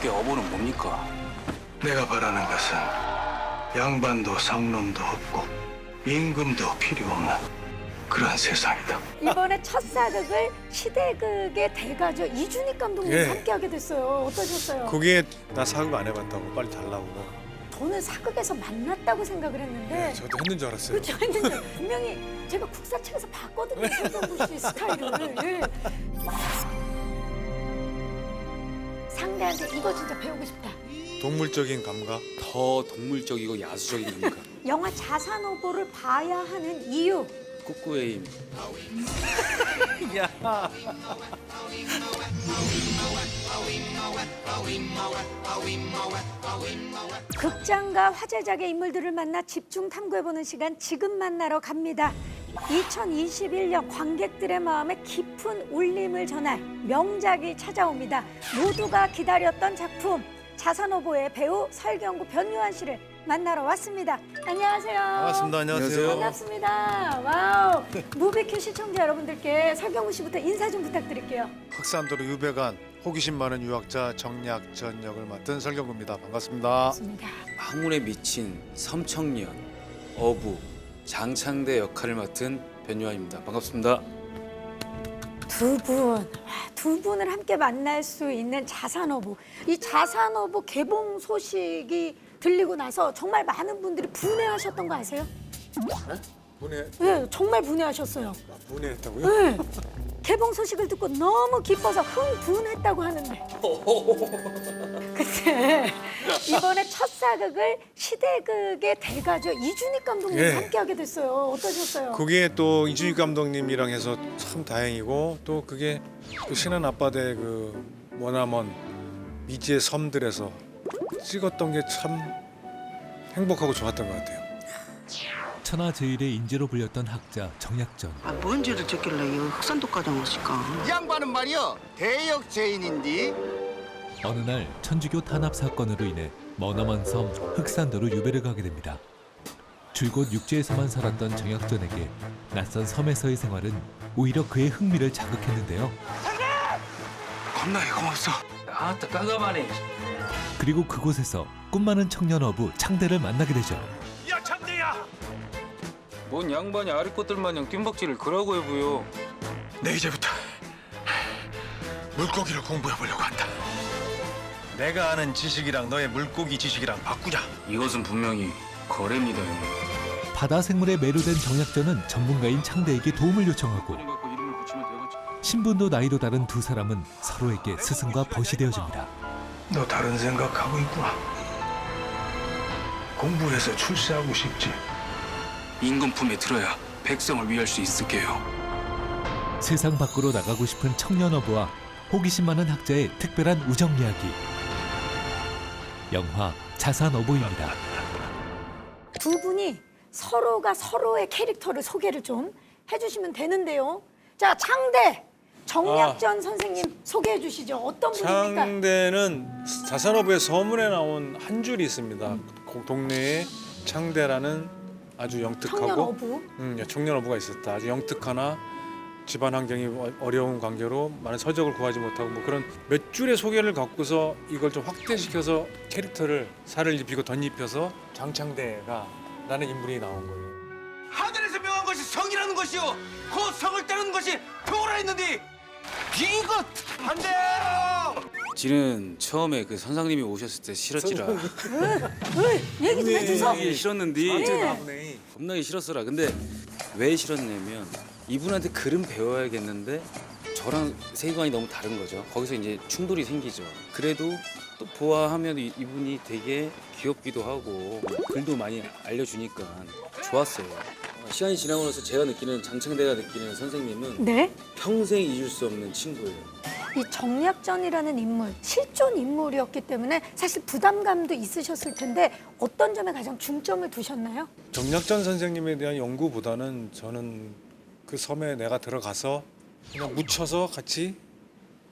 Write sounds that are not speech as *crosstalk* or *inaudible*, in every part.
선상님께 어보는 뭡니까? 내가 바라는 것은 양반도 상놈도 없고 임금도 필요 없는 그런 세상이다. 이번에 첫 사극을 시대극의 대가죠 이준익 감독님 예. 함께하게 됐어요. 어떠셨어요? 그게 나 사극 안 해봤다고 빨리 달라고. 저는 사극에서 만났다고 생각을 했는데 네, 저도 했는 줄 알았어요. 그렇죠 했는데 분명히 제가 국사책에서 봤거든요 *laughs* 설경구 씨 스타일을 예. 상대한테 이거 진짜 배우고 싶다. 동물적인 감각. 더 동물적이고 야수적인 겁니까? *laughs* 영화 자산 오보를 봐야 하는 이유 꾸꾸의 힘. 극장과 화제작의 인물들을 만나 집중 탐구해보는 시간 지금 만나러 갑니다. 2021년 관객들의 마음에 깊은 울림을 전할 명작이 찾아옵니다. 모두가 기다렸던 작품 자산오보의 배우 설경구 변요한 씨를 만나러 왔습니다. 안녕하세요. 반갑습니다. 안녕하세요. 반갑습니다. 와우. 무비큐 시청자 여러분들께 설경구 씨부터 인사 좀 부탁드릴게요. 흑산도로 유배간 호기심 많은 유학자 정약 전 역을 맡은 설경구입니다. 반갑습니다. 반갑습니다. 항문에 미친 섬청년, 어부, 장창대 역할을 맡은 변요한입니다. 반갑습니다. 두 분, 와, 두 분을 함께 만날 수 있는 자산어부. 이 자산어부 개봉 소식이 들리고 나서 정말 많은 분들이 분해하셨던 거 아세요? 분해 네, 정말 분해하셨어요. 분해했다고요? 네. *laughs* 개봉 소식을 듣고 너무 기뻐서 흥분했다고 하는데. *laughs* 그때 이번에 첫 사극을 시대극의 대가죠 이준익 감독님 예. 함께하게 됐어요. 어떠셨어요? 그게 또 이준익 감독님이랑 해서 참 다행이고 또 그게 또 신한 아빠대 그 머나먼 미지의 섬들에서 찍었던 게 참 행복하고 좋았던 것 같아요. 천하 제일의 인재로 불렸던 학자 정약전. 아, 뭔 죄를 졌길래 이 흑산도까지 왔을까? 이 양반은 말이여 대역 죄인인디 어느 날 천주교 탄압 사건으로 인해 머나먼 섬 흑산도로 유배를 가게 됩니다. 줄곧 육지에서만 살았던 정약전에게 낯선 섬에서의 생활은 오히려 그의 흥미를 자극했는데요. 겁나게 고맙소. 아따 깜깜하네. 그리고 그곳에서 꿈 많은 청년 어부 창대를 만나게 되죠. 뭔 양반이 아리 꽃들 마냥 뜀박질을 그러고 해보요. 내 이제부터 물고기를 공부해 보려고 한다. 내가 아는 지식이랑 너의 물고기 지식이랑 바꾸자. 이것은 분명히 거래입니다. 형. 바다 생물에 매료된 정약전은 전문가인 창대에게 도움을 요청하고. 신분도 나이도 다른 두 사람은 서로에게 스승과 벗이 되어집니다. 너 다른 생각하고 있구나. 공부해서 출세하고 싶지. 임금 품에 들어야 백성을 위할 수 있을게요. 세상 밖으로 나가고 싶은 청년 어부와 호기심 많은 학자의 특별한 우정 이야기. 영화 자산 어부입니다. 두 분이 서로가 서로의 캐릭터를 소개를 좀 해주시면 되는데요. 자, 창대 정약전 선생님 소개해 주시죠. 어떤 분입니까? 창대는 자산어부의 서문에 나온 한 줄이 있습니다. 고- 동네에 창대라는 아주 영특하고 청년 어부. 음, 예, 청년 어부가 있었다. 아주 영특하나 집안 환경이 어- 어려운 관계로 많은 서적을 구하지 못하고 뭐 그런 몇 줄의 소개를 갖고서 이걸 좀 확대시켜서 캐릭터를 살을 입히고 덧입혀서 장창대가 라는 인물이 나온 거예요. 하늘에서 명한 것이 성이라는 것이요 그 성을 따르는 것이 표라 했는데 이것 반대요 지는 처음에 그 선상님이 오셨을 때 싫었지라. 왜? 얘기 좀. 겁나게 싫었는데 나오네. 겁나게 싫었어라. 근데 왜 싫었냐면 이분한테 글은 배워야겠는데 저랑 세계관이 너무 다른 거죠. 거기서 이제 충돌이 생기죠. 그래도 또 보아하면 이- 이분이 되게 귀엽기도 하고 글도 많이 알려주니까 좋았어요. 어, 시간이 지나고 나서 제가 느끼는 장창대가 느끼는 선생님은 네. 평생 잊을 수 없는 친구예요. 이 정약전이라는 인물, 실존 인물이었기 때문에 사실 부담감도 있으셨을 텐데 어떤 점에 가장 중점을 두셨나요? 정약전 선생님에 대한 연구보다는 저는 그 섬에 내가 들어가서 그냥 묻혀서 같이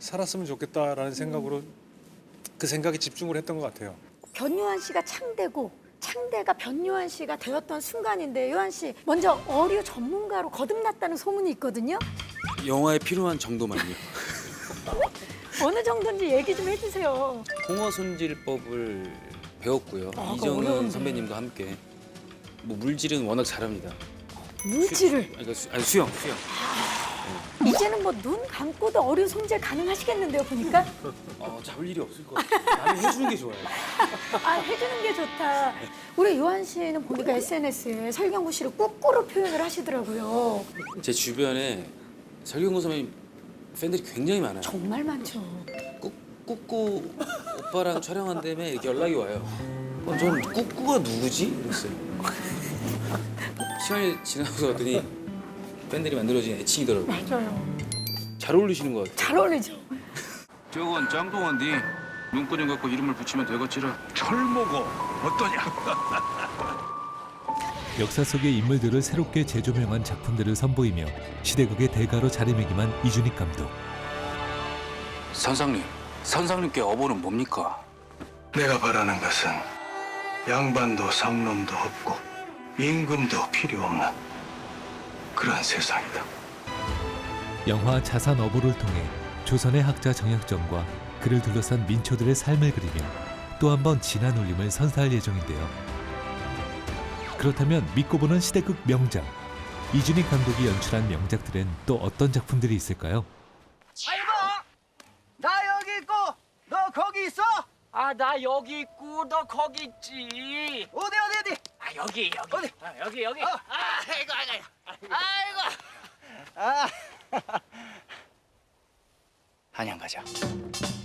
살았으면 좋겠다라는 생각으로 그 생각에 집중을 했던 것 같아요. 변요한 씨가 창대고 창대가 변요한 씨가 되었던 순간인데 요한 씨 먼저 어류 전문가로 거듭났다는 소문이 있거든요. 영화에 필요한 정도만요. *laughs* 어느 정도인지 얘기 좀 해주세요. 홍어 손질법을 배웠고요. 아, 이정은 어려운데. 선배님과 함께 뭐 물질은 워낙 잘합니다. 물질을 그러니까 수, 아니 수영, 수영. 이제는 뭐 눈 감고도 어류 손질 가능하시겠는데요 보니까 어, 잡을 일이 없을 것 같아요. 나는 해주는 게 좋아요. *laughs* 아 해주는 게 좋다. 우리 요한 씨는 보니까 SNS에 설경구 씨를 꾸꾸로 표현을 하시더라고요. 제 주변에 설경구 선배님 팬들이 굉장히 많아요. 정말 많죠. 꾸, 꾸꾸 오빠랑 촬영한다며 이렇게 연락이 와요. 어, 저는 꾸꾸가 누구지? 이랬어요. 시간이 지나서 봤더니 팬들이 만들어진 애칭이더라고요. 맞아요. 잘 어울리시는 것 같아요. 잘 어울리죠. 저건 짱동한디 눈꺼좀 갖고 이름을 붙이면 되겠지라. 철모고 어떠냐? 역사 속의 인물들을 새롭게 재조명한 작품들을 선보이며 시대극의 대가로 자리매김한 이준익 감독. 선상님, 선상님께 어보는 뭡니까? 내가 바라는 것은 양반도 상놈도 없고 임금도 필요 없는 그런 세상이다. 영화 자산 어보를 통해 조선의 학자 정약전과 그를 둘러싼 민초들의 삶을 그리며 또 한 번 진한 울림을 선사할 예정인데요. 그렇다면 믿고 보는 시대극 명작 이준익 감독이 연출한 명작들엔 또 어떤 작품들이 있을까요? 알바! 나 여기 있고 너 거기 있어? 아 나 여기 있고 너 거기 있지. 어디 어디 어디? 아 여기 여기 어디? 아, 여기 여기. 어. 아이고 아이고 아이고. 아 *laughs* 한양 가자.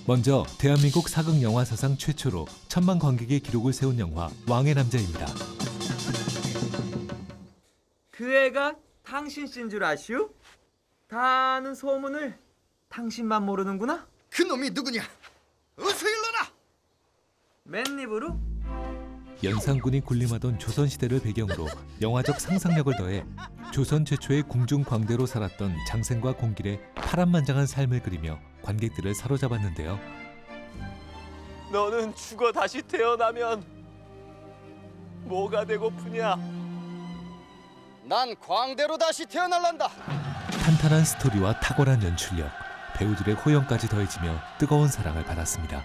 먼저 대한민국 사극 영화 사상 최초로 천만 관객의 기록을 세운 영화 왕의 남자입니다. 그 애가 당신 씨인 줄 아시오? 다 아는 소문을 당신만 모르는구나? 그 놈이 누구냐? 어서 일러나. 맨입으로? 연산군이 군림하던 조선시대를 배경으로 영화적 상상력을 더해 조선 최초의 궁중 광대로 살았던 장생과 공길의 파란만장한 삶을 그리며 관객들을 사로잡았는데요. 너는 죽어 다시 태어나면 뭐가 되고프냐? 난 광대로 다시 태어날란다. 탄탄한 스토리와 탁월한 연출력, 배우들의 호연까지 더해지며 뜨거운 사랑을 받았습니다.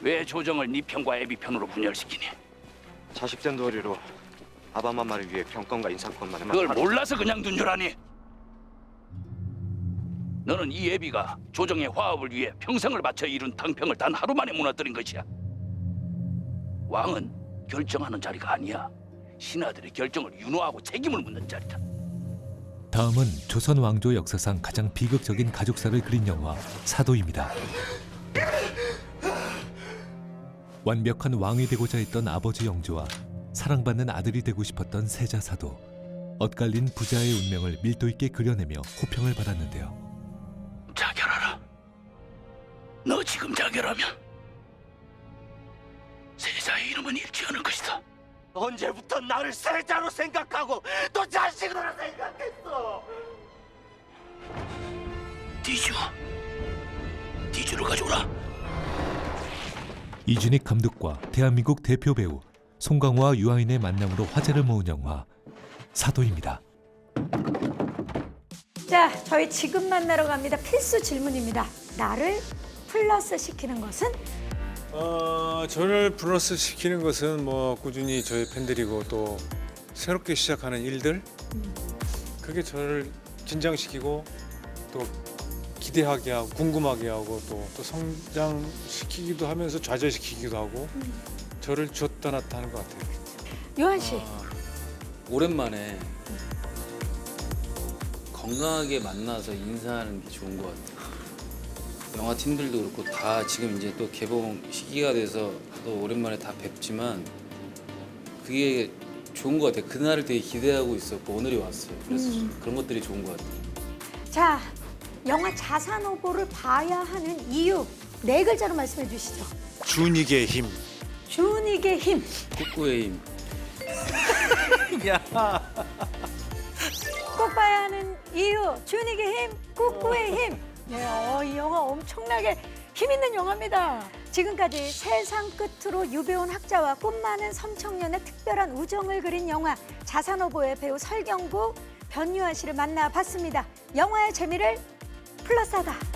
왜 조정을 네 편과 애비 편으로 분열시키니? 자식된 도리로 아바마마를 위해 병권과 인사권만을 그걸 몰라서 그냥 둔 줄 아니? 너는 이 애비가 조정의 화합을 위해 평생을 바쳐 이룬 탕평을 단 하루 만에 무너뜨린 것이야. 왕은 결정하는 자리가 아니야. 신하들의 결정을 윤호하고 책임을 묻는 자리다. 다음은 조선 왕조 역사상 가장 비극적인 가족사를 그린 영화 사도입니다. 완벽한 왕이 되고자 했던 아버지 영조와 사랑받는 아들이 되고 싶었던 세자 사도. 엇갈린 부자의 운명을 밀도 있게 그려내며 호평을 받았는데요. 자결하라. 너 지금 자결하면 언제부터 나를 세자로 생각하고 또 자식으로 생각했어? 디주, 디주를 가져오라. 이준익 감독과 대한민국 대표 배우 송강호와 유아인의 만남으로 화제를 모은 영화 사도입니다. 자, 저희 지금 만나러 갑니다. 필수 질문입니다. 나를 플러스 시키는 것은 어, 저를 플러스 시키는 것은 뭐 꾸준히 저희 팬들이고 또 새롭게 시작하는 일들 그게 저를 긴장시키고 또 기대하게 하고 궁금하게 하고 또, 또 성장시키기도 하면서 좌절시키기도 하고 저를 줬다 놨다 하는 것 같아요. 요한 씨. 오랜만에 건강하게 만나서 인사하는 게 좋은 것 같아요. 영화 팀들도 그렇고 다 지금 이제 또 개봉 시기가 돼서 또 오랜만에 다 뵙지만 그게 좋은 것 같아요. 그날을 되게 기대하고 있었고 오늘이 왔어요. 그래서 그런 것들이 좋은 것 같아요. 자, 영화 자산 오보를 봐야 하는 이유 네 글자로 말씀해 주시죠. 준익의 힘. 준익의 힘. 꾸꾸의 힘. *laughs* 꼭 봐야 하는 이유 준익의 힘, 꾸꾸의 힘. 네, 어, 이 영화 엄청나게 힘 있는 영화입니다. 지금까지 세상 끝으로 유배온 학자와 꿈 많은 섬청년의 특별한 우정을 그린 영화 자산오보의 배우 설경구, 변유아 씨를 만나봤습니다. 영화의 재미를 플러스하다.